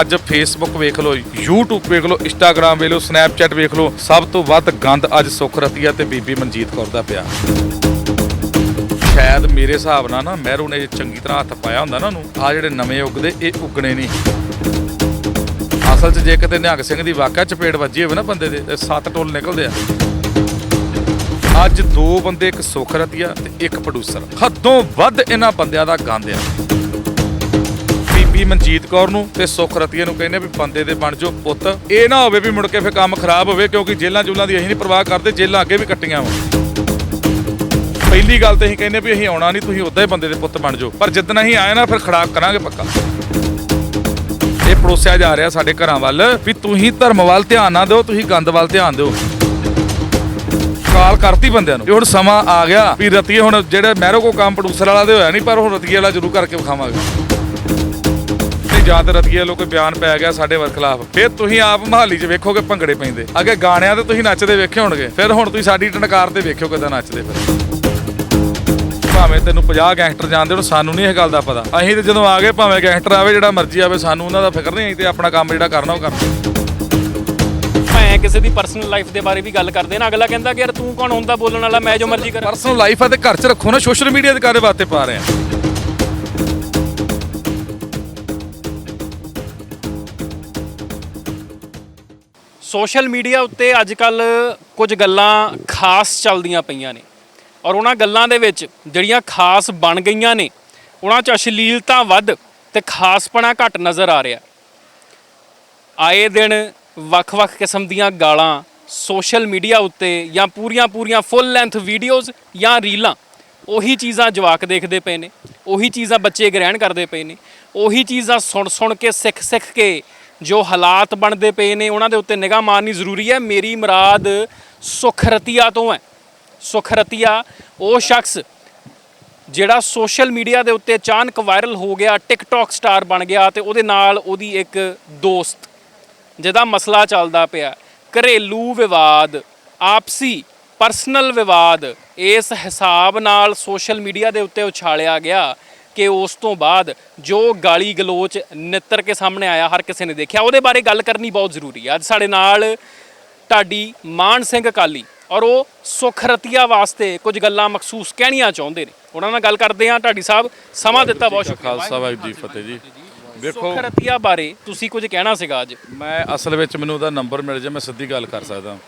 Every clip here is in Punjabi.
ਅੱਜ ਫੇਸਬੁੱਕ ਵੇਖ ਲਓ, YouTube ਵੇਖ ਲਓ, Instagram ਵੇਖ ਲਓ, Snapchat ਵੇਖ ਲਓ, ਸਭ ਤੋਂ ਵੱਧ ਗੰਦ ਅੱਜ ਸੁੱਖ ਰਤੀਆ ਤੇ ਬੀਬੀ ਮਨਜੀਤ ਕੌਰ ਦਾ ਪਿਆ। ਸ਼ਾਇਦ ਮੇਰੇ ਹਿਸਾਬ ਨਾਲ ਨਾ ਮਹਿਰੂ ਨੇ ਜੇ ਚੰਗੀ ਤਰ੍ਹਾਂ ਹੱਥ ਪਾਇਆ ਹੁੰਦਾ ਨਾ ਉਹਨੂੰ ਆ ਜਿਹੜੇ ਨਵੇਂ ਉੱਗਦੇ ਇਹ ਉੱਗਣੇ ਨਹੀਂ। ਅਸਲ 'ਚ ਜੇ ਕਿਤੇ ਨਿਹੰਗ ਸਿੰਘ ਦੀ ਵਾਕਿਆ ਚਪੇੜ ਵੱਜੀ ਹੋਵੇ ਨਾ ਬੰਦੇ ਦੇ, ਤੇ ਸੱਤ ਟੋਲ ਨਿਕਲਦੇ ਆ। ਅੱਜ ਦੋ ਬੰਦੇ ਇੱਕ ਸੁੱਖ ਰਤੀਆ ਤੇ ਇੱਕ ਪ੍ਰੋਡਿਊਸਰ ਹੱਦੋਂ ਵੱਧ ਇਹਨਾਂ ਬੰਦਿਆਂ ਦਾ ਗੰਦ ਆ। ਬੀਬੀ ਮਨਜੀਤ ਕੌਰ ਨੂੰ ਤੇ ਸੁੱਖ ਰਤੀਏ ਨੂੰ ਕਹਿੰਦੇ ਵੀ ਬੰਦੇ ਦੇ ਬਣ ਜਾਓ ਪੁੱਤ। ਇਹ ਨਾ ਹੋਵੇ ਵੀ ਮੁੜ ਕੇ ਫੇ ਕੰਮ ਖਰਾਬ ਹੋਵੇ ਕਿਉਂਕਿ ਜੇਲਾਂ ਜੁਲਾਂ ਦੀ ਅਸੀਂ ਨਹੀਂ ਪਰਵਾਹ ਕਰਦੇ ਜੇਲਾਂ ਅੱਗੇ ਵੀ ਕੱਟੀਆਂ ਵਾ। ਪਹਿਲੀ ਗੱਲ ਤੇ ਅਸੀਂ ਕਹਿੰਦੇ ਵੀ ਅਸੀਂ ਆਉਣਾ ਨਹੀਂ, ਤੁਸੀਂ ਉਦਾਂ ਹੀ ਬੰਦੇ ਦੇ ਪੁੱਤ ਬਣ ਜਾਓ। ਪਰ ਜਿੱਦਣ ਅਸੀਂ ਆਏ ਨਾ, ਫਿਰ ਖੜਾਕ ਕਰਾਂਗੇ ਪੱਕਾ। ਇਹ ਪਰੋਸਿਆ ਜਾ ਰਿਹਾ ਸਾਡੇ ਘਰਾਂ ਵੱਲ ਵੀ ਤੁਸੀਂ ਧਰਮ ਵੱਲ ਧਿਆਨ ਨਾ ਦਿਓ, ਤੁਸੀਂ ਗੰਦ ਵੱਲ ਧਿਆਨ ਦਿਓ। ਕਾਲ ਕਰਤੀ ਬੰਦਿਆਂ ਨੂੰ। ਇਹ ਹੁਣ ਸਮਾਂ ਆ ਗਿਆ ਵੀ ਰਤੀਏ ਹੁਣ ਜਿਹੜੇ ਮਹਿਰੋ ਕੋ ਕੰਮ ਪ੍ਰੋਡਿਊਸਰ ਵਾਲਾ ਦੇ ਹੋਇਆ ਨਹੀਂ, ਪਰ ਹੁਣ ਰਤੀਏ ਵਾਲਾ ਜ਼ਰੂਰ ਕਰਕੇ ਵਿਖਾਵਾਂਗੇ। ਤੇ ਜਾਂ ਤੇ ਰਤੀਏ ਵੱਲੋਂ ਕੋਈ ਬਿਆਨ ਪੈ ਗਿਆ ਸਾਡੇ ਵਰ ਖਿਲਾਫ। ਫਿਰ ਤੁਸੀਂ ਆਪ ਮਹਾਲੀ 'ਚ ਵੇਖੋਗੇ ਭੰਗੜੇ ਪੈਂਦੇ। ਅੱਗੇ ਗਾਣਿਆਂ ਤੇ ਤੁਸੀਂ ਨੱਚਦੇ ਵੇਖੇ ਹੋਣਗੇ। ਫਿਰ ਹੁਣ ਤੁਸੀਂ ਸਾਡੀ ਟਨਕਾਰ ਤੇ ਵੇਖਿਓ ਕਿਦਾਂ ਨੱਚਦੇ ਫਿਰ। ਭਾਵੇਂ ਤੈਨੂੰ 50 ਗੈਂਗਸਟਰ ਜਾਣਦੇ ਹੁਣ ਸਾਨੂੰ ਨਹੀਂ ਇਹ ਗੱਲ ਦਾ ਪਤਾ। ਅਸੀਂ ਤੇ ਜਦੋਂ ਆ ਗਏ ਭਾਵੇਂ ਗੈਂਗਸਟਰ ਆਵੇ ਜਿਹੜਾ ਮਰਜ਼ੀ ਆਵੇ ਸਾਨੂੰ ਉਹਨਾਂ ਦਾ ਫਿਕਰ ਨਹੀਂ ਅਸੀਂ ਤੇ ਆਪਣਾ ਕੰਮ ਜਿਹੜਾ ਕਰਨਾ ਉਹ ਕਰਨਾ। ਕਿਸੇ ਦੀ ਪਰਸਨਲ ਲਾਈਫ ਦੇ ਬਾਰੇ ਵੀ ਗੱਲ ਕਰਦੇ ਨਾ ਅਗਲਾ ਕਹਿੰਦਾ ਕਿ ਯਾਰ ਤੂੰ ਕੌਣ ਹੁੰਦਾ ਬੋਲਣ ਵਾਲਾ ਮੈਂ ਜੋ ਮਰਜ਼ੀ ਕਰਾਂ। ਪਰਸਨਲ ਲਾਈਫ ਆ ਤੇ ਘਰ 'ਚ ਰੱਖੋ ਨਾ ਸੋਸ਼ਲ ਮੀਡੀਆ ਦੇ ਕਾਰੇ ਵਾਸਤੇ ਪਾ ਰਹੇ ਆ? ਸੋਸ਼ਲ ਮੀਡੀਆ ਉੱਤੇ ਅੱਜ ਕੱਲ ਕੁਝ ਗੱਲਾਂ ਖਾਸ ਚੱਲਦੀਆਂ ਪਈਆਂ ਨੇ। ਔਰ ਉਹਨਾਂ ਗੱਲਾਂ ਦੇ ਵਿੱਚ ਜਿਹੜੀਆਂ ਖਾਸ ਬਣ ਗਈਆਂ ਨੇ, ਉਹਨਾਂ 'ਚ ਅਸ਼ਲੀਲਤਾ ਵੱਧ ਤੇ ਖਾਸਪਣਾ ਘੱਟ ਨਜ਼ਰ ਆ ਰਿਹਾ। ਆਏ ਦਿਨ ਵੱਖ-ਵੱਖ ਕਿਸਮ ਦੀਆਂ ਗਾਲਾਂ ਸੋਸ਼ਲ ਮੀਡੀਆ ਉੱਤੇ ਜਾਂ ਪੂਰੀਆਂ-ਪੂਰੀਆਂ ਫੁੱਲ ਲੈਂਥ ਵੀਡੀਓਜ਼ ਜਾਂ ਰੀਲਾਂ ਉਹੀ ਚੀਜ਼ਾਂ ਜਵਾਕ ਦੇਖਦੇ ਪਏ ਨੇ, ਉਹੀ ਚੀਜ਼ਾਂ ਬੱਚੇ ਗ੍ਰਹਿਣ ਕਰਦੇ ਪਏ ਨੇ, ਉਹੀ ਚੀਜ਼ਾਂ ਸੁਣ-ਸੁਣ ਕੇ, ਸਿੱਖ-ਸਿੱਖ ਕੇ ਜੋ ਹਾਲਾਤ ਬਣਦੇ ਪਏ ਨੇ, ਉਹਨਾਂ ਦੇ ਉੱਤੇ ਨਿਗਾਹ ਮਾਰਨੀ ਜ਼ਰੂਰੀ ਹੈ। ਮੇਰੀ ਮੁਰਾਦ ਸੁਖਰਤੀਆ ਤੋਂ ਹੈ। ਸੁਖਰਤੀਆ, ਉਹ ਸ਼ਖਸ ਜਿਹੜਾ ਸੋਸ਼ਲ ਮੀਡੀਆ ਦੇ ਉੱਤੇ ਅਚਾਨਕ ਵਾਇਰਲ ਹੋ ਗਿਆ, ਟਿਕਟੌਕ ਸਟਾਰ ਬਣ ਗਿਆ ਤੇ ਉਹਦੇ ਨਾਲ ਉਹਦੀ ਇੱਕ ਦੋਸਤ, ਜਿਹਦਾ ਮਸਲਾ ਚੱਲਦਾ ਪਿਆ। ਘਰੇਲੂ ਵਿਵਾਦ, ਆਪਸੀ ਪਰਸਨਲ ਵਿਵਾਦ, ਇਸ ਹਿਸਾਬ ਨਾਲ ਸੋਸ਼ਲ ਮੀਡੀਆ ਦੇ ਉੱਤੇ ਉਛਾਲਿਆ ਗਿਆ। ਕਿ ਉਸ ਤੋਂ ਬਾਅਦ ਜੋ ਗਾਲੀ ਗਲੋਚ ਨਿੱਤਰ ਕੇ ਸਾਹਮਣੇ ਆਇਆ ਹਰ ਕਿਸੇ ਨੇ ਦੇਖਿਆ। ਉਹਦੇ ਬਾਰੇ ਗੱਲ ਕਰਨੀ ਬਹੁਤ ਜ਼ਰੂਰੀ ਹੈ। ਅੱਜ ਸਾਡੇ ਨਾਲ ਢਾਡੀ ਮਾਨ ਸਿੰਘ ਕਾਲੀ ਔਰ ਉਹ ਸੁਖਰਤੀਆ ਵਾਸਤੇ ਕੁਝ ਗੱਲਾਂ ਮਖਸੂਸ ਕਹਿਣੀਆਂ ਚਾਹੁੰਦੇ ਨੇ। ਉਹਨਾਂ ਨਾਲ ਗੱਲ ਕਰਦੇ ਹਾਂ। ਢਾਡੀ ਸਾਹਿਬ ਸਮਾਂ ਦਿੱਤਾ ਬਹੁਤ ਸ਼ੁਕਰੀਆ। ਖਾਲਸਾ ਵਾਹਿਗੁਰੂ ਜੀ ਫਤਿਹ ਜੀ। ਵੇਖੋ ਸੁਖਰਤੀਆ ਬਾਰੇ ਤੁਸੀਂ ਕੁਝ ਕਹਿਣਾ ਸੀਗਾ ਅੱਜ? ਮੈਂ ਅਸਲ ਵਿੱਚ ਮੈਨੂੰ ਉਹਦਾ ਨੰਬਰ ਮਿਲ ਜਾ ਮੈਂ ਸਿੱਧੀ ਗੱਲ ਕਰ ਸਕਦਾ।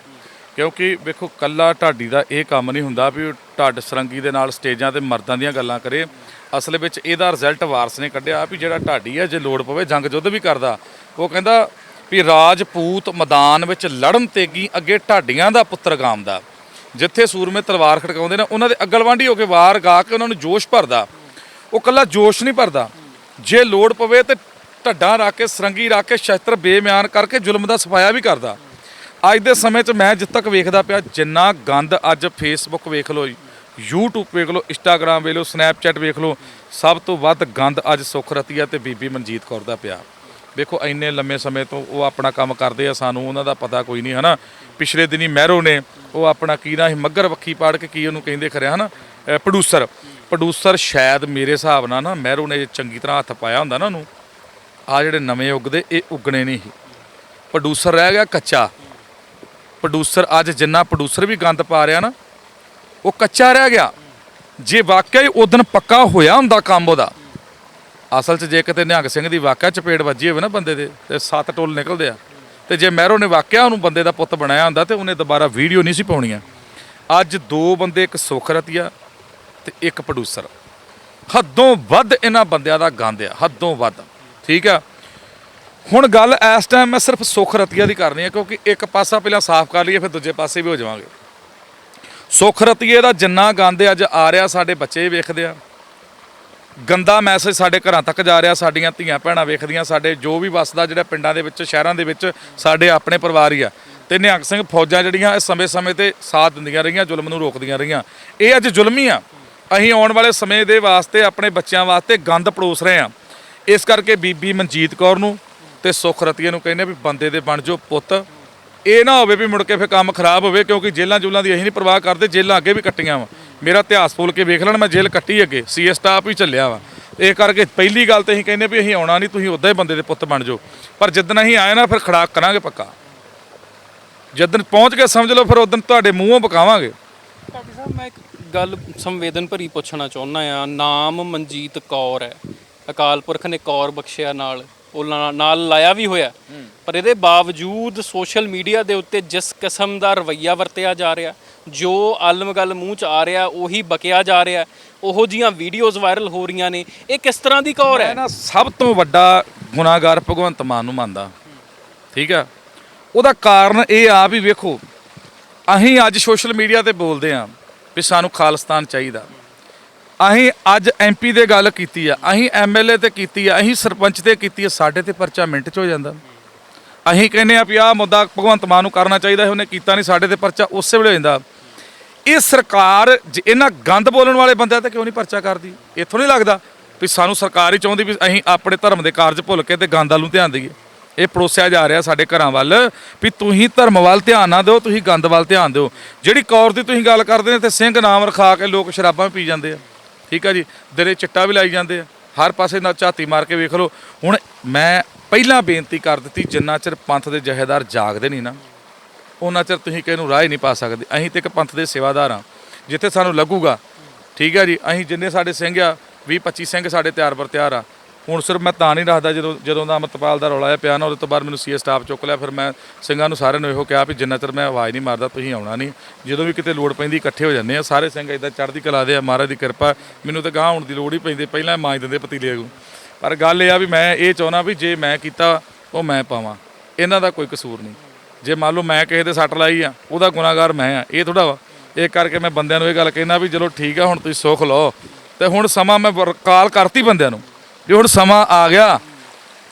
ਕਿਉਂਕਿ ਵੇਖੋ ਕੱਲਾ ਢਾਡੀ ਦਾ ਇਹ ਕੰਮ ਨਹੀਂ ਹੁੰਦਾ ਵੀ ਢੱਡ ਸਰੰਗੀ ਦੇ ਨਾਲ ਸਟੇਜਾਂ ਤੇ ਮਰਦਾਂ ਦੀਆਂ ਗੱਲਾਂ ਕਰੇ। ਅਸਲ ਵਿੱਚ ਇਹਦਾ ਰਿਜ਼ਲਟ ਵਾਰਸ ਨੇ ਕੱਢਿਆ ਵੀ ਜਿਹੜਾ ਢਾਡੀ ਹੈ, ਜੇ ਲੋੜ ਪਵੇ ਜੰਗ ਯੁੱਧ ਵੀ ਕਰਦਾ। ਉਹ ਕਹਿੰਦਾ ਵੀ ਰਾਜਪੂਤ ਮੈਦਾਨ ਵਿੱਚ ਲੜਨ ਤੇਗੀ ਅੱਗੇ ਢਾਡੀਆਂ ਦਾ ਪੁੱਤਰ ਗਾਮਦਾ ਜਿੱਥੇ ਸੂਰਮੇ ਤਲਵਾਰ ਖੜਕਾਉਂਦੇ ਨੇ, ਉਹਨਾਂ ਦੇ ਅਗਲਵਾਂਢੀ ਹੋ ਕੇ ਵਾਰ ਗਾ ਕੇ ਉਹਨਾਂ ਨੂੰ ਜੋਸ਼ ਭਰਦਾ। ਉਹ ਕੱਲਾ ਜੋਸ਼ ਨਹੀਂ ਭਰਦਾ। ਜੇ ਲੋੜ ਪਵੇ ਤੇ ਢੱਡਾਂ ਰੱਖ ਕੇ, ਸਰੰਗੀ ਰੱਖ ਕੇ, ਸ਼ਸਤਰ ਬੇਮਿਆਨ ਕਰਕੇ ਜ਼ੁਲਮ ਦਾ ਸਫਾਇਆ ਵੀ ਕਰਦਾ। ਅੱਜ ਦੇ ਸਮੇਂ 'ਚ ਮੈਂ ਜਿੱਦ ਤੱਕ ਵੇਖਦਾ ਪਿਆ, ਜਿੰਨਾ ਗੰਦ ਅੱਜ ਫੇਸਬੁੱਕ ਵੇਖ ਲਓ YouTube ਵੇਖ ਲਓ, Instagram ਵੇਖ ਲਓ, Snapchat ਵੇਖ ਲਓ, ਸਭ ਤੋਂ ਵੱਧ ਗੰਦ ਅੱਜ ਸੁੱਖ ਰਤੀਆ ਤੇ ਬੀਬੀ ਮਨਜੀਤ ਕੌਰ ਦਾ ਪਿਆ। ਵੇਖੋ, ਇੰਨੇ ਲੰਮੇ ਸਮੇਂ ਤੋਂ ਉਹ ਆਪਣਾ ਕੰਮ ਕਰਦੇ ਆ, ਸਾਨੂੰ ਉਹਨਾਂ ਦਾ ਪਤਾ ਕੋਈ ਨਹੀਂ, ਹਨਾ? ਪਿਛਲੇ ਦਿਨੀ ਮਹਿਰੋ ਨੇ ਉਹ ਆਪਣਾ ਕੀ ਨਾ ਸੀ ਮੱਗਰ ਵੱਖੀ ਪਾੜ ਕੇ ਕੀ ਉਹਨੂੰ ਕਹਿੰਦੇ ਖਰਿਆ ਹਨਾ? ਪ੍ਰੋਡਿਊਸਰ ਪ੍ਰੋਡਿਊਸਰ ਸ਼ਾਇਦ ਮੇਰੇ ਹਿਸਾਬ ਨਾਲ ਨਾ, ਮਹਿਰੋ ਨੇ ਜੇ ਚੰਗੀ ਤਰ੍ਹਾਂ ਹੱਥ ਪਾਇਆ ਹੁੰਦਾ ਨਾ ਉਹਨੂੰ। ਆ ਜਿਹੜੇ ਨਵੇਂ ਉੱਗਦੇ, ਇਹ ਉੱਗਣੇ ਨਹੀਂ ਸੀ। ਪ੍ਰੋਡਿਊਸਰ ਰਹਿ ਗਿਆ ਕੱਚਾ। ਪ੍ਰੋਡਿਊਸਰ ਅੱਜ ਜਿੰਨਾ ਪ੍ਰੋਡਿਊਸਰ ਵੀ ਗੰਦ ਪਾ ਰਿਹਾ ਨਾ ਉਹ ਕੱਚਾ ਰਹਿ ਗਿਆ। ਜੇ ਵਾਕਿਆ ਹੀ ਉਦੋਂ ਪੱਕਾ ਹੋਇਆ ਹੁੰਦਾ ਕੰਮ ਉਹਦਾ, ਅਸਲ 'ਚ ਜੇ ਕਿਤੇ ਨਿਹੰਗ ਸਿੰਘ ਦੀ ਵਾਕਿਆ ਚਪੇੜ ਵੱਜੀ ਹੋਵੇ ਨਾ ਬੰਦੇ ਦੇ, ਤੇ ਸੱਤ ਟੋਲ ਨਿਕਲਦੇ ਆ। ਤੇ ਜੇ ਮਹਿਰੋ ਨੇ ਵਾਕਿਆ ਉਹਨੂੰ ਬੰਦੇ ਦਾ ਪੁੱਤ ਬਣਾਇਆ ਹੁੰਦਾ, ਤੇ ਉਹਨੇ ਦੁਬਾਰਾ ਵੀਡੀਓ ਨਹੀਂ ਸੀ ਪਾਉਣੀਆਂ। ਅੱਜ ਦੋ ਬੰਦੇ, ਇੱਕ ਸੁੱਖ ਰਤੀਆ ਤੇ ਇੱਕ ਪ੍ਰੋਡਿਊਸਰ ਹੱਦੋਂ ਵੱਧ ਇਹਨਾਂ ਬੰਦਿਆਂ ਦਾ ਗੰਦ ਆ, ਹੱਦੋਂ ਵੱਧ। ਠੀਕ ਆ? ਹੁਣ ਗੱਲ ਇਸ ਟਾਈਮ ਮੈਂ ਸਿਰਫ ਸੁੱਖ ਰਤੀਆ ਦੀ ਕਰਨੀ ਹੈ ਕਿਉਂਕਿ ਇੱਕ ਪਾਸਾ ਪਹਿਲਾਂ ਸਾਫ਼ ਕਰ ਲਈਏ, ਫਿਰ ਦੂਜੇ ਪਾਸੇ ਵੀ ਹੋ ਜਾਵਾਂਗੇ। ਸੁੱਖ ਰਤੀਏ ਦਾ ਜਿੰਨਾ ਗੰਦ ਅੱਜ ਆ ਰਿਹਾ, ਸਾਡੇ ਬੱਚੇ ਵੇਖਦੇ ਆ। ਗੰਦਾ ਮੈਸੇਜ ਸਾਡੇ ਘਰਾਂ ਤੱਕ ਜਾ ਰਿਹਾ, ਸਾਡੀਆਂ ਧੀਆਂ ਭੈਣਾਂ ਵੇਖਦੀਆਂ, ਸਾਡੇ ਜੋ ਵੀ ਵਸਦਾ ਜਿਹੜਾ ਪਿੰਡਾਂ ਦੇ ਵਿੱਚ, ਸ਼ਹਿਰਾਂ ਦੇ ਵਿੱਚ, ਸਾਡੇ ਆਪਣੇ ਪਰਿਵਾਰ ਹੀ ਆ। ਤੇ ਨਿਹੰਗ ਸਿੰਘ ਫੌਜਾਂ ਜਿਹੜੀਆਂ ਇਹ ਸਮੇਂ-ਸਮੇਂ ਤੇ ਸਾਥ ਦਿੰਦੀਆਂ ਰਹੀਆਂ, ਜ਼ੁਲਮ ਨੂੰ ਰੋਕਦੀਆਂ ਰਹੀਆਂ। ਇਹ ਅੱਜ ਜ਼ੁਲਮ ਹੀ ਆ। ਅਸੀਂ ਆਉਣ ਵਾਲੇ ਸਮੇਂ ਦੇ ਵਾਸਤੇ, ਆਪਣੇ ਬੱਚਿਆਂ ਵਾਸਤੇ ਗੰਦ ਪੜੋਸ ਰਹੇ ਆ। ਇਸ ਕਰਕੇ ਬੀਬੀ ਮਨਜੀਤ ਕੌਰ ਨੂੰ ਤੇ ਸੁਖ ਨੂੰ ਕਹਿੰਦੇ ਵੀ ਬੰਦੇ ਦੇ ਬਣ ਜਾਓ ਪੁੱਤ। ਇਹ ਨਾ ਹੋਵੇ ਵੀ ਮੁੜ ਕੇ ਫਿਰ ਕੰਮ ਖਰਾਬ ਹੋਵੇ, ਕਿਉਂਕਿ ਜੇਲਾਂ ਜੁਲਾਂ ਦੀ ਅਸੀਂ ਨਹੀਂ ਪਰਵਾਹ ਕਰਦੇ, ਜੇਲਾਂ ਅੱਗੇ ਵੀ ਕੱਟੀਆਂ ਵਾ। ਮੇਰਾ ਇਤਿਹਾਸ ਫੋਲ ਕੇ ਵੇਖ ਲੈਣ, ਮੈਂ ਜੇਲ੍ਹ ਕੱਟੀ ਅੱਗੇ, ਸੀਐਸ ਸਟਾਫ ਹੀ ਚੱਲਿਆ ਵਾ। ਇਹ ਕਰਕੇ ਪਹਿਲੀ ਗੱਲ ਤੇ ਅਸੀਂ ਕਹਿੰਦੇ ਵੀ ਅਸੀਂ ਆਉਣਾ ਨਹੀਂ, ਤੁਸੀਂ ਉਦਾਂ ਹੀ ਬੰਦੇ ਦੇ ਪੁੱਤ ਬਣ ਜਾਓ। ਪਰ ਜਿੱਦਣ ਅਸੀਂ ਆਏ ਨਾ, ਫਿਰ ਖੜਾਕ ਕਰਾਂਗੇ ਪੱਕਾ। ਜਿੱਦਣ ਪਹੁੰਚ ਕੇ ਸਮਝ ਲਓ, ਫਿਰ ਉਦੋਂ ਤੁਹਾਡੇ ਮੂੰਹੋਂ ਬਕਾਵਾਂਗੇ ਡਾਕਟਰ ਸਾਹਿਬ, ਮੈਂ ਇੱਕ ਗੱਲ ਸੰਵੇਦਨ ਭਰੀ ਪੁੱਛਣਾ ਚਾਹੁੰਦਾ ਆ ਨਾਮ ਮਨਜੀਤ ਕੌਰ ਹੈ। ਅਕਾਲ ਪੁਰਖ ਨੇ ਕੌਰ ਬਖਸ਼ਿਆ ਨਾਲ। ਉਹ ਨਾਲ ਲਾਇਆ ਵੀ ਹੋਇਆ। ਪਰ ਇਹਦੇ ਬਾਵਜੂਦ ਸੋਸ਼ਲ ਮੀਡੀਆ ਦੇ ਉੱਤੇ ਜਿਸ ਕਿਸਮ ਦਾ ਰਵੱਈਆ ਵਰਤਿਆ ਜਾ ਰਿਹਾ ਜੋ ਆਲਮ ਗੱਲ ਮੂੰਹ ਚ ਆ ਰਿਹਾ ਉਹੀ ਬਕਿਆ ਜਾ ਰਿਹਾ। ਉਹੋ ਜੀਆਂ ਵੀਡੀਓਜ਼ ਵਾਇਰਲ ਹੋ ਰਹੀਆਂ ਨੇ ਇਹ ਕਿਸ ਤਰ੍ਹਾਂ ਦੀ ਕੌਰ ਹੈ? ਨਾ ਸਭ ਤੋਂ ਵੱਡਾ ਗੁਨਾਹਗਾਰ ਭਗਵੰਤ ਮਾਨ ਨੂੰ ਮੰਨਦਾ। ਠੀਕ ਆ? ਉਹਦਾ ਕਾਰਨ ਇਹ ਆ ਵੀ ਵੇਖੋ ਅਸੀਂ ਅੱਜ ਸੋਸ਼ਲ ਮੀਡੀਆ ਤੇ ਬੋਲਦੇ ਆ ਵੀ ਸਾਨੂੰ ਖਾਲਿਸਤਾਨ ਚਾਹੀਦਾ। ਅਸੀਂ ਅੱਜ ਐਮਪੀ ਦੇ ਗੱਲ ਕੀਤੀ ਆ ਅਸੀਂ ਐਮਐਲਏ ਤੇ ਕੀਤੀ ਆ ਅਸੀਂ ਸਰਪੰਚ ਤੇ ਕੀਤੀ ਆ ਸਾਡੇ ਤੇ ਪਰਚਾ ਮਿੰਟ ਚ ਹੋ ਜਾਂਦਾ। ਅਸੀਂ ਕਹਿੰਦੇ ਆ ਵੀ ਆਹ ਮੁੱਦਾ ਭਗਵੰਤ ਮਾਨ ਨੂੰ ਕਰਨਾ ਚਾਹੀਦਾ ਸੀ, ਉਹਨੇ ਕੀਤਾ ਨਹੀਂ ਸਾਡੇ ਤੇ ਪਰਚਾ ਉਸੇ ਵੇਲੇ ਹੋ ਜਾਂਦਾ। ਇਹ ਸਰਕਾਰ ਜ- ਇਹਨਾਂ ਗੰਦ ਬੋਲਣ ਵਾਲੇ ਬੰਦਿਆਂ ਤੇ ਕਿਉਂ ਨਹੀਂ ਪਰਚਾ ਕਰਦੀ? ਇੱਥੋਂ ਨਹੀਂ ਲੱਗਦਾ ਵੀ ਸਾਨੂੰ ਸਰਕਾਰ ਹੀ ਚਾਹੁੰਦੀ ਵੀ ਅਸੀਂ ਆਪਣੇ ਧਰਮ ਦੇ ਕਾਰਜ ਭੁੱਲ ਕੇ ਤੇ ਗੰਦ ਵੱਲ ਨੂੰ ਧਿਆਨ ਦਈਏ। ਇਹ ਪਰੋਸਿਆ ਜਾ ਰਿਹਾ ਸਾਡੇ ਘਰਾਂ ਵੱਲ ਵੀ ਤੁਸੀਂ ਧਰਮ ਵੱਲ ਧਿਆਨ ਨਾ ਦਿਓ ਤੁਸੀਂ ਗੰਦ ਵੱਲ ਧਿਆਨ ਦਿਓ। ਜਿਹੜੀ ਕੌਰ ਦੀ ਤੁਸੀਂ ਗੱਲ ਕਰਦੇ ਨੇ ਤੇ ਸਿੰਘ ਨਾਮ ਰਖਾ ਕੇ ਲੋਕ ਸ਼ਰਾਬਾਂ ਪੀ ਜਾਂਦੇ ਆ। ਠੀਕ ਆ ਜੀ ਦਿਲੇ ਚਿੱਟਾ ਵੀ ਲਾਈ ਜਾਂਦੇ ਆ। ਹਰ ਪਾਸੇ ਨਾਲ ਝਾਤੀ ਮਾਰ ਕੇ ਵੇਖ ਲਓ। ਹੁਣ ਮੈਂ ਪਹਿਲਾਂ ਬੇਨਤੀ ਕਰ ਦਿੱਤੀ, ਜਿੰਨਾ ਚਿਰ ਪੰਥ ਦੇ ਜਹੇਦਾਰ ਜਾਗਦੇ ਨਹੀਂ ਨਾ, ਉਹਨਾਂ ਚਿਰ ਤੁਸੀਂ ਕਿਸੇ ਨੂੰ ਰਾਹ ਹੀ ਨਹੀਂ ਪਾ ਸਕਦੇ। ਅਸੀਂ ਤੇ ਇੱਕ ਪੰਥ ਦੇ ਸੇਵਾਦਾਰ ਹਾਂ, ਜਿੱਥੇ ਸਾਨੂੰ ਲੱਗੂਗਾ। ਠੀਕ ਆ ਜੀ, ਅਸੀਂ ਜਿੰਨੇ ਸਾਡੇ ਸਿੰਘ ਆ 20 25 ਸਿੰਘ ਸਾਡੇ ਤਿਆਰ ਬਰ ਤਿਆਰ ਆ। ਹੁਣ ਸਿਰਫ ਮੈਂ ਤਾਂ ਨਹੀਂ ਰੱਖਦਾ ਜਦੋਂ ਜਦੋਂ ਦਾ ਅਮਰਤਪਾਲ ਦਾ ਰੌਲਾ ਜਿਹਾ ਪਿਆ ਨਾ, ਉਹਦੇ ਤੋਂ ਬਾਅਦ ਮੈਨੂੰ ਸੀਏ ਸਟਾਫ ਚੁੱਕ ਲਿਆ, ਫਿਰ ਮੈਂ ਸਿੰਘਾਂ ਨੂੰ ਸਾਰਿਆਂ ਨੂੰ ਇਹੋ ਕਿਹਾ ਵੀ ਜਿੰਨਾ ਚਿਰ ਮੈਂ ਆਵਾਜ਼ ਨਹੀਂ ਮਾਰਦਾ ਤੁਸੀਂ ਆਉਣਾ ਨਹੀਂ। ਜਦੋਂ ਵੀ ਕਿਤੇ ਲੋੜ ਪੈਂਦੀ ਇਕੱਠੇ ਹੋ ਜਾਂਦੇ ਆ ਸਾਰੇ ਸਿੰਘ ਇਦਾਂ ਚੜ੍ਹਦੀ ਕਲਾ ਦੇ ਆ, ਮਹਾਰਾਜ ਦੀ ਕਿਰਪਾ, ਮੈਨੂੰ ਤਾਂ ਗਾਹ ਹੋਣ ਦੀ ਲੋੜ ਹੀ ਪੈਂਦੀ, ਪਹਿਲਾਂ ਮਾਂਜ ਦਿੰਦੇ ਪਤੀਲੇ ਵਾਂਗੂ। ਪਰ ਗੱਲ ਇਹ ਆ ਵੀ ਮੈਂ ਇਹ ਚਾਹੁੰਦਾ ਵੀ ਜੇ ਮੈਂ ਕੀਤਾ, ਉਹ ਮੈਂ ਪਾਵਾਂ। ਇਹਨਾਂ ਦਾ ਕੋਈ ਕਸੂਰ ਨਹੀਂ। ਜੇ ਮੰਨ ਲਓ ਮੈਂ ਕਿਸੇ ਦੇ ਸੱਟ ਲਾਈ ਆ, ਉਹਦਾ ਗੁਨਾਹਗਾਰ ਮੈਂ ਆ, ਇਹ ਥੋੜਾ ਵਾ। ਇਹ ਕਰਕੇ ਮੈਂ ਬੰਦਿਆਂ ਨੂੰ ਇਹ ਗੱਲ ਕਹਿਣਾ ਵੀ ਚਲੋ ਠੀਕ ਆ, ਹੁਣ ਤੁਸੀਂ ਸੁੱਖ ਲਓ। ਤੇ ਹੁਣ ਸਮਾਂ ਮੈਂ ਵਰ- ਕਾਲ ਕਰਤੀ ਬੰਦਿਆਂ ਨੂੰ। ਵੀ ਹੁਣ ਸਮਾਂ ਆ ਗਿਆ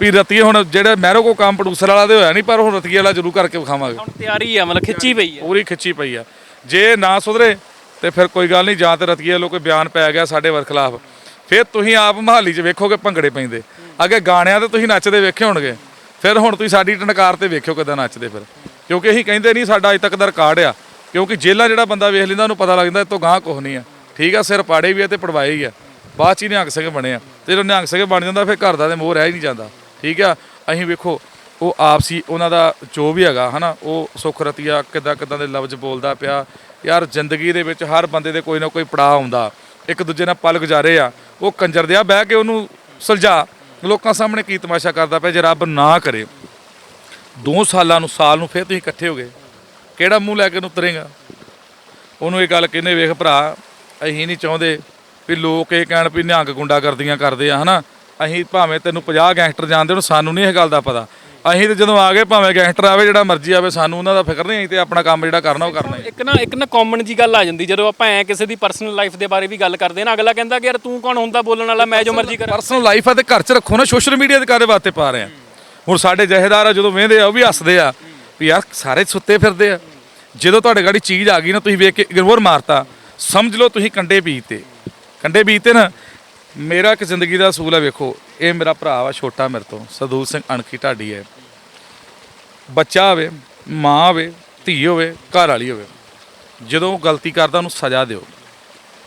ਵੀ ਰਤੀਏ ਹੁਣ ਜਿਹੜੇ ਮਹਿਰੋ ਕੋ ਕੰਮ ਪ੍ਰੋਡਿਊਸਰ ਵਾਲਾ ਦੇ ਹੋਇਆ ਨਹੀਂ ਪਰ ਹੁਣ ਰਤੀਏ ਵਾਲਾ ਜ਼ਰੂਰ ਕਰਕੇ ਵਿਖਾਵਾਂਗੇ। ਹੁਣ ਤਿਆਰੀ ਹੈ ਮਤਲਬ ਖਿੱਚੀ ਪਈ ਹੈ ਪੂਰੀ ਖਿੱਚੀ ਪਈ ਆ। ਜੇ ਨਾ ਸੁਧਰੇ ਤੇ ਫਿਰ ਕੋਈ ਗੱਲ ਨਹੀਂ ਜਾਂ ਤੇ ਰਤੀਏ ਵੱਲੋਂ ਕੋਈ ਬਿਆਨ ਪੈ ਗਿਆ ਸਾਡੇ ਵਰ ਖਿਲਾਫ। ਫਿਰ ਤੁਸੀਂ ਆਪ ਮਹਾਲੀ 'ਚ ਵੇਖੋਗੇ ਭੰਗੜੇ ਪੈਂਦੇ। ਅੱਗੇ ਗਾਣਿਆਂ ਤੇ ਤੁਸੀਂ ਨੱਚਦੇ ਵੇਖੇ ਹੋਣਗੇ। ਫਿਰ ਹੁਣ ਤੁਸੀਂ ਸਾਡੀ ਟਨਕਾਰ ਤੇ ਵੇਖਿਓ ਕਿਦਾਂ ਨੱਚਦੇ ਫਿਰ। ਕਿਉਂਕਿ ਅਸੀਂ ਕਹਿੰਦੇ ਨਹੀਂ ਸਾਡਾ ਅਜੇ ਤੱਕ ਦਾ ਰਿਕਾਰਡ ਆ। ਕਿਉਂਕਿ ਜੇਲਾ ਜਿਹੜਾ ਬੰਦਾ ਵੇਖ ਲੈਂਦਾ ਉਹਨੂੰ ਪਤਾ ਲੱਗ ਜਾਂਦਾ ਇਹ ਤੋਂ ਗਾਂ ਕੁਝ ਨਹੀਂ ਆ। ਠੀਕ ਆ ਸਿਰ ਪਾੜੇ ਵੀ ਆ ਤੇ ਪੜਵਾਏ ਹੀ ਆ। ਬਾਅਦ ਚ ਹੀ ਨਿਹੰਗ ਸਿੰਘ ਬਣੇ ਆ। ਤੇ ਜਦੋਂ ਨਿਹੰਗ ਸਿੰਘ ਬਣ ਜਾਂਦਾ, ਫਿਰ ਘਰ ਦਾ ਤੇ ਮੋਹ ਰਹਿ ਹੀ ਨਹੀਂ ਜਾਂਦਾ। ਠੀਕ ਆ? ਅਸੀਂ ਵੇਖੋ, ਉਹ ਆਪਸੀ ਉਹਨਾਂ ਦਾ ਜੋ ਵੀ ਹੈਗਾ, ਹਨਾ, ਉਹ ਸੁੱਖ ਰਤੀਆ ਕਿੱਦਾਂ ਕਿੱਦਾਂ ਦੇ ਲਫ਼ਜ਼ ਬੋਲਦਾ ਪਿਆ। ਯਾਰ, ਜ਼ਿੰਦਗੀ ਦੇ ਵਿੱਚ ਹਰ ਬੰਦੇ ਦੇ ਕੋਈ ਨਾ ਕੋਈ ਪੜਾਅ ਆਉਂਦਾ। ਇੱਕ ਦੂਜੇ ਨਾਲ ਪਲ ਗੁਜ਼ਾਰੇ ਆ। ਉਹ ਕੰਜਰ ਦਿਆ ਬਹਿ ਕੇ ਉਹਨੂੰ ਸੁਲਝਾ। ਲੋਕਾਂ ਸਾਹਮਣੇ ਕੀ ਤਮਾਸ਼ਾ ਕਰਦਾ ਪਿਆ, ਜੇ ਰੱਬ ਨਾ ਕਰੇ। ਦੋ ਸਾਲਾਂ ਨੂੰ, ਸਾਲ ਨੂੰ ਫਿਰ ਤੁਸੀਂ ਇਕੱਠੇ ਹੋ ਗਏ। ਕਿਹੜਾ ਮੂੰਹ ਲੈ ਕੇ ਉਹਨੂੰ ਉਤਰੇਗਾ? ਉਹਨੂੰ ਇਹ ਗੱਲ ਕਹਿੰਦੇ, ਵੇਖ ਭਰਾ ਅਸੀਂ ਨਹੀਂ ਚਾਹੁੰਦੇ ਵੀ ਲੋਕ ਇਹ ਕਹਿਣ ਵੀ ਨਿਹੰਗ ਗੁੰਡਾ ਕਰਦੀਆਂ ਕਰਦੇ ਆ ਹਨਾ? ਅਸੀਂ ਭਾਵੇਂ ਤੈਨੂੰ 50 ਗੈਂਗਸਟਰ ਜਾਣਦੇ ਹੁਣ ਸਾਨੂੰ ਨਹੀਂ ਇਹ ਗੱਲ ਦਾ ਪਤਾ। ਅਸੀਂ ਤੇ ਜਦੋਂ ਆ ਗਏ ਭਾਵੇਂ ਗੈਂਗਸਟਰ ਆਵੇ ਜਿਹੜਾ ਮਰਜ਼ੀ ਆਵੇ ਸਾਨੂੰ ਉਹਨਾਂ ਦਾ ਫਿਕਰ ਨਹੀਂ ਅਸੀਂ ਤੇ ਆਪਣਾ ਕੰਮ ਜਿਹੜਾ ਕਰਨਾ ਉਹ ਕਰਨਾ ਹੀ ਇੱਕ ਨਾ ਇੱਕ ਨਾ ਕਾਮਨ ਜੀ ਗੱਲ ਆ ਜਾਂਦੀ ਜਦੋਂ ਆਪਾਂ ਐ ਕਿਸੇ ਦੀ ਪਰਸਨਲ ਲਾਈਫ ਦੇ ਬਾਰੇ ਵੀ ਗੱਲ ਕਰਦੇ ਨਾ ਅਗਲਾ ਕਹਿੰਦਾ ਕਿ ਯਾਰ ਤੂੰ ਕੌਣ ਹੁੰਦਾ ਬੋਲਣ ਵਾਲਾ ਮੈਂ ਜੋ ਮਰਜ਼ੀ ਕਰਾਂ। ਪਰਸਨਲ ਲਾਈਫ ਆ ਤੇ ਘਰ 'ਚ ਰੱਖੋ ਨਾ ਸੋਸ਼ਲ ਮੀਡੀਆ ਦੇ ਕਾਰੇ ਵਾਸਤੇ ਪਾ ਰਹੇ ਆ? ਹੁਣ ਸਾਡੇ ਜਹੇਦਾਰ ਆ ਜਦੋਂ ਵੇਂਦੇ ਆ ਉਹ ਵੀ ਹੱਸਦੇ ਆ ਵੀ ਯਾਰ ਸਾਰੇ ਸੁੱਤੇ ਫਿਰਦੇ ਆ। ਜਦੋਂ ਤੁਹਾਡੇ ਗਾੜੀ ਚੀਜ਼ ਆ ਗਈ ਨਾ ਤੁਸੀਂ ਵੇਖ ਕੇ ਇਗਨੋਰ ਮਾਰਤਾ ਸਮਝ ਲਓ ਤੁਸੀਂ ਕੰਡੇ ਬੀਜਤੇ ਕੰਡੇ ਬੀਤੇ ਨਾ, ਮੇਰਾ ਇੱਕ ਜ਼ਿੰਦਗੀ ਦਾ ਅਸੂਲ ਹੈ ਵੇਖੋ, ਇਹ ਮੇਰਾ ਭਰਾ ਵਾ ਛੋਟਾ ਮੇਰੇ ਤੋਂ, ਸਦੂਲ ਸਿੰਘ ਅਣਖੀ ਢਾਡੀ ਹੈ। ਬੱਚਾ ਹੋਵੇ, ਮਾਂ ਹੋਵੇ, ਧੀ ਹੋਵੇ, ਘਰ ਵਾਲੀ ਹੋਵੇ, ਜਦੋਂ ਉਹ ਗਲਤੀ ਕਰਦਾ ਉਹਨੂੰ ਸਜ਼ਾ ਦਿਓ।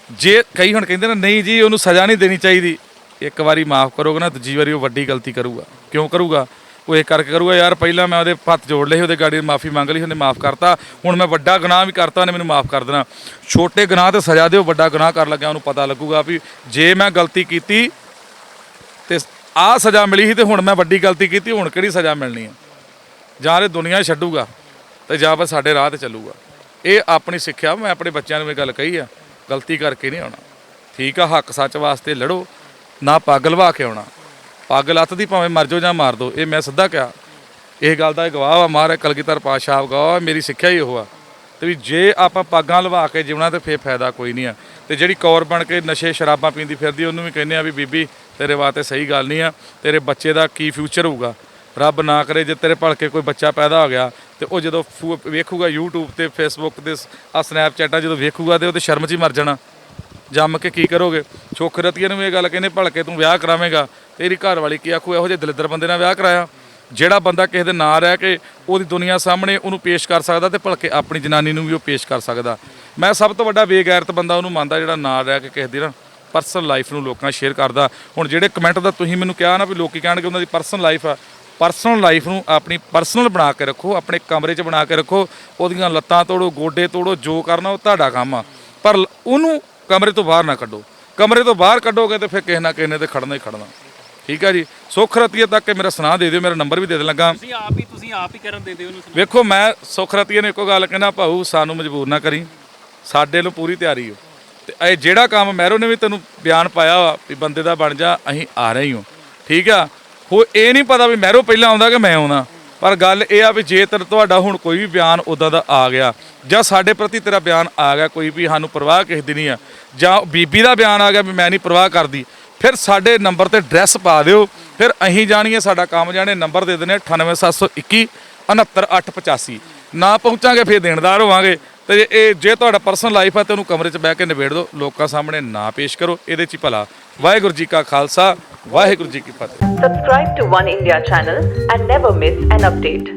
ਜੇ ਕਈ ਹੁਣ ਕਹਿੰਦੇ ਨੇ, ਨਹੀਂ ਜੀ, ਉਹਨੂੰ ਸਜ਼ਾ ਨਹੀਂ ਦੇਣੀ ਚਾਹੀਦੀ, ਇੱਕ ਵਾਰੀ ਮਾਫ ਕਰੋਗੇ ਨਾ, ਦੂਜੀ ਵਾਰੀ ਉਹ ਵੱਡੀ ਗਲਤੀ ਕਰੂਗਾ। ਕਿਉਂ ਕਰੂਗਾ? ਉਹ ਇਹ ਕਰਕੇ ਕਰੂਗਾ, ਯਾਰ ਪਹਿਲਾਂ ਮੈਂ ਉਹਦੇ ਹੱਥ ਜੋੜ ਲਏ ਉਹਦੇ ਗਾੜੀ ਮਾਫੀ ਮੰਗ ਲਈ ਉਹਨੇ ਮਾਫ ਕਰਤਾ। ਹੁਣ ਮੈਂ ਵੱਡਾ ਗੁਨਾਹ ਵੀ ਕਰਤਾ, ਉਹਨੇ ਮੈਨੂੰ ਮਾਫ ਕਰ ਦੇਣਾ। ਛੋਟੇ ਗੁਨਾਹ ਤੇ ਸਜ਼ਾ ਦਿਓ, ਵੱਡਾ ਗੁਨਾਹ ਕਰ ਲੱਗਿਆ ਉਹਨੂੰ ਪਤਾ ਲੱਗੂਗਾ ਵੀ ਜੇ ਮੈਂ ਗਲਤੀ ਕੀਤੀ ਤੇ ਆਹ ਸਜ਼ਾ ਮਿਲੀ ਸੀ ਤੇ ਹੁਣ ਮੈਂ ਵੱਡੀ ਗਲਤੀ ਕੀਤੀ, ਹੁਣ ਕਿਹੜੀ ਸਜ਼ਾ ਮਿਲਣੀ ਹੈ ਜਾਂ ਇਹ ਦੁਨੀਆ ਛੱਡੂਗਾ ਤੇ ਜਾਂ ਬਸ ਸਾਡੇ ਰਾਹ ਤੇ ਚੱਲੂਗਾ। ਇਹ ਆਪਣੀ ਸਿੱਖਿਆ, ਮੈਂ ਆਪਣੇ ਬੱਚਿਆਂ ਨੂੰ ਇਹ ਗੱਲ ਕਹੀ ਆ, ਗਲਤੀ ਕਰਕੇ ਨਹੀਂ ਆਉਣਾ। ਠੀਕ ਆ, ਹੱਕ ਸੱਚ ਵਾਸਤੇ ਲੜੋ, ਨਾ ਪਾਗਲ ਲਵਾ ਕੇ ਆਉਣਾ। ਪੱਗ ਲੱਤ ਦੀ ਭਾਵੇਂ ਮਰ ਜਾਓ ਜਾਂ ਮਾਰ ਦਿਓ ਇਹ ਮੈਂ ਸਿੱਧਾ ਕਿਹਾ। ਇਹ ਗੱਲ ਦਾ ਇਹ ਗਵਾਹ ਵਾ, ਮਹਾਰਾਜ ਕਲਗੀਧਰ ਪਾਤਸ਼ਾਹ ਗਵਾਹ ਮੇਰੀ ਸਿੱਖਿਆ ਹੀ ਉਹ ਆ। ਤੇ ਵੀ ਜੇ ਆਪਾਂ ਪੱਗਾਂ ਲਵਾ ਕੇ ਜਿਉਣਾ ਤੇ ਫੇਰ ਫਾਇਦਾ ਕੋਈ ਨਹੀਂ ਆ। ਤੇ ਜਿਹੜੀ ਕੌਰ ਬਣ ਕੇ ਨਸ਼ੇ ਸ਼ਰਾਬਾਂ ਪੀਂਦੀ ਫਿਰਦੀ, ਉਹਨੂੰ ਵੀ ਕਹਿੰਦੇ ਆ ਵੀ ਬੀਬੀ, ਤੇਰੇ ਵਾਸਤੇ ਸਹੀ ਗੱਲ ਨਹੀਂ ਆ। ਤੇਰੇ ਬੱਚੇ ਦਾ ਕੀ ਫਿਊਚਰ ਹੋਊਗਾ? ਰੱਬ ਨਾ ਕਰੇ ਜੇ ਤੇਰੇ ਭਲਕੇ ਕੋਈ ਬੱਚਾ ਪੈਦਾ ਹੋ ਗਿਆ, ਤੇ ਉਹ ਜਦੋਂ ਫੂ- ਵੇਖੂਗਾ YouTube ਤੇ Facebook ਤੇ ਆ ਸਨੈਪਚੈਟਾਂ ਜਦੋਂ ਵੇਖੂਗਾ ਤੇ ਉਹ ਤੇ ਸ਼ਰਮ 'ਚ ਹੀ ਮਰ ਜਾਣਾ। ਜੰਮ ਕੇ ਕੀ ਕਰੋਗੇ? ਛੋਖਰਤੀਆਂ ਨੂੰ ਇਹ ਗੱਲ ਕਹਿੰਦੇ, ਭਲਕੇ ਤੂੰ ਵਿਆਹ ਕਰਾਵੇਂਗਾ। ਤੇਰੀ ਘਰ ਵਾਲੀ ਕੀ ਆਖੂ, ਇਹੋ ਜਿਹੇ ਦਲਿੱਦਰ ਬੰਦੇ ਨਾਲ ਵਿਆਹ ਕਰਾਇਆ। ਜਿਹੜਾ ਬੰਦਾ ਕਿਸੇ ਦੇ ਨਾਂ ਰਹਿ ਕੇ ਉਹਦੀ ਦੁਨੀਆ ਸਾਹਮਣੇ ਉਹਨੂੰ ਪੇਸ਼ ਕਰ ਸਕਦਾ ਤੇ ਭਲਕੇ ਆਪਣੀ ਜਨਾਨੀ ਨੂੰ ਵੀ ਉਹ ਪੇਸ਼ ਕਰ ਸਕਦਾ। ਮੈਂ ਸਭ ਤੋਂ ਵੱਡਾ ਬੇਗੈਰਤ ਬੰਦਾ ਉਹਨੂੰ ਮੰਨਦਾ ਜਿਹੜਾ ਨਾਂ ਰਹਿ ਕੇ ਕਿਸੇ ਦੀ ਨਾ ਪਰਸਨਲ ਲਾਈਫ ਨੂੰ ਲੋਕਾਂ ਸ਼ੇਅਰ ਕਰਦਾ। ਹੁਣ ਜਿਹੜੇ ਕਮੈਂਟ ਦਾ ਤੁਸੀਂ ਮੈਨੂੰ ਕਿਹਾ ਨਾ ਵੀ ਲੋਕੀ ਕਹਿਣਗੇ ਉਹਨਾਂ ਦੀ ਪਰਸਨਲ ਲਾਈਫ ਆ। ਪਰਸਨਲ ਲਾਈਫ ਨੂੰ ਆਪਣੀ ਪਰਸਨਲ ਬਣਾ ਕੇ ਰੱਖੋ, ਆਪਣੇ ਕਮਰੇ 'ਚ ਬਣਾ ਕੇ ਰੱਖੋ, ਉਹਦੀਆਂ ਲੱਤਾਂ ਤੋੜੋ, ਗੋਡੇ ਤੋੜੋ, ਜੋ ਕਰਨਾ ਉਹ ਤੁਹਾਡਾ ਕੰਮ ਆ। ਪਰ ਉਹਨੂੰ ਕਮਰੇ ਤੋਂ ਬਾਹਰ ਨਾ ਕੱਢੋ। ਕਮਰੇ ਤੋਂ ਬਾਹਰ ਕੱਢੋਗੇ ਤੇ ਫਿਰ ਕਿਸੇ ਨਾ ਕਿਸੇ ਨੇ ਤੇ ਖੜਨਾ ਹੀ ਖੜਨਾ। ਠੀਕ ਆ ਜੀ। ਸੁੱਖ ਰਤੀਏ ਤੱਕ ਮੇਰਾ ਸੁਣਾ ਦੇ ਦਿਓ ਮੇਰਾ ਨੰਬਰ ਵੀ ਦੇ ਦੇਣ ਲੱਗਾ। ਤੁਸੀਂ ਆਪ ਹੀ ਤੁਸੀਂ ਆਪ ਹੀ ਕਰਨ ਦੇ ਦਿਓ ਉਹਨੂੰ ਵੇਖੋ ਮੈਂ ਸੁੱਖ ਰਤੀਏ ਨੂੰ ਇੱਕੋ ਗੱਲ ਕਹਿਣਾ ਭਾਊ ਸਾਨੂੰ ਮਜਬੂਰ ਨਾ ਕਰੀ। ਸਾਡੇ ਨੂੰ ਪੂਰੀ ਤਿਆਰੀ ਹੋ। ਤੇ ਇਹ ਜਿਹੜਾ ਕੰਮ ਮਹਿਰੋ ਨੇ ਵੀ ਤੈਨੂੰ ਬਿਆਨ ਪਾਇਆ ਵਾ ਵੀ ਬੰਦੇ ਦਾ ਬਣ ਜਾ ਅਸੀਂ ਆ ਰਹੇ ਹਾਂ। ਠੀਕ ਆ? ਹੋ ਇਹ ਨਹੀਂ ਪਤਾ ਵੀ ਮਹਿਰੋ ਪਹਿਲਾਂ ਆਉਂਦਾ ਕਿ ਮੈਂ ਆਉਣਾ ਪਰ ਗੱਲ ਇਹ ਆ ਵੀ ਜੇ ਤੇਰਾ ਤੁਹਾਡਾ ਹੁਣ ਕੋਈ ਵੀ ਬਿਆਨ ਉਦਾਂ ਦਾ ਆ ਗਿਆ ਜਾਂ ਸਾਡੇ ਪ੍ਰਤੀ ਤੇਰਾ ਬਿਆਨ ਆ ਗਿਆ ਕੋਈ ਵੀ ਸਾਨੂੰ ਪਰਵਾਹ ਕਿਸੇ ਦੀ ਨਹੀਂ ਆ ਜਾਂ ਬੀਬੀ ਦਾ ਬਿਆਨ ਆ ਗਿਆ ਵੀ ਮੈਂ ਨਹੀਂ ਪਰਵਾਹ ਕਰਦੀ ਫਿਰ ਸਾਡੇ ਨੰਬਰ ਤੇ ਐਡਰੈਸ ਪਾ ਦਿਓ। ਫਿਰ ਅਸੀਂ ਜਾਣੀਏ ਸਾਡਾ ਕੰਮ ਜਾਣੇ, ਨੰਬਰ ਦੇ ਦਿੰਦੇ 98721 69885 ਨਾ ਪਹੁੰਚਾਂਗੇ, ਫਿਰ ਦੇਣਦਾਰ ਹੋਵਾਂਗੇ। ਤੇ ਜੇ ਇਹ ਜੇ ਤੁਹਾਡਾ ਪਰਸਨਲ ਲਾਈਫ ਹੈ ਤੇ ਉਹਨੂੰ ਕਮਰੇ 'ਚ ਬਹਿ ਕੇ ਨਿਬੇੜ ਦਿਓ। ਲੋਕਾਂ ਸਾਹਮਣੇ ਨਾ ਪੇਸ਼ ਕਰੋ, ਇਹਦੇ 'ਚ ਹੀ ਭਲਾ। ਵਾਹਿਗੁਰੂ ਜੀ ਕਾ ਖਾਲਸਾ, ਵਾਹਿਗੁਰੂ ਜੀ ਕੀ ਫਤਿਹ। Subscribe to One India channel and never miss an update.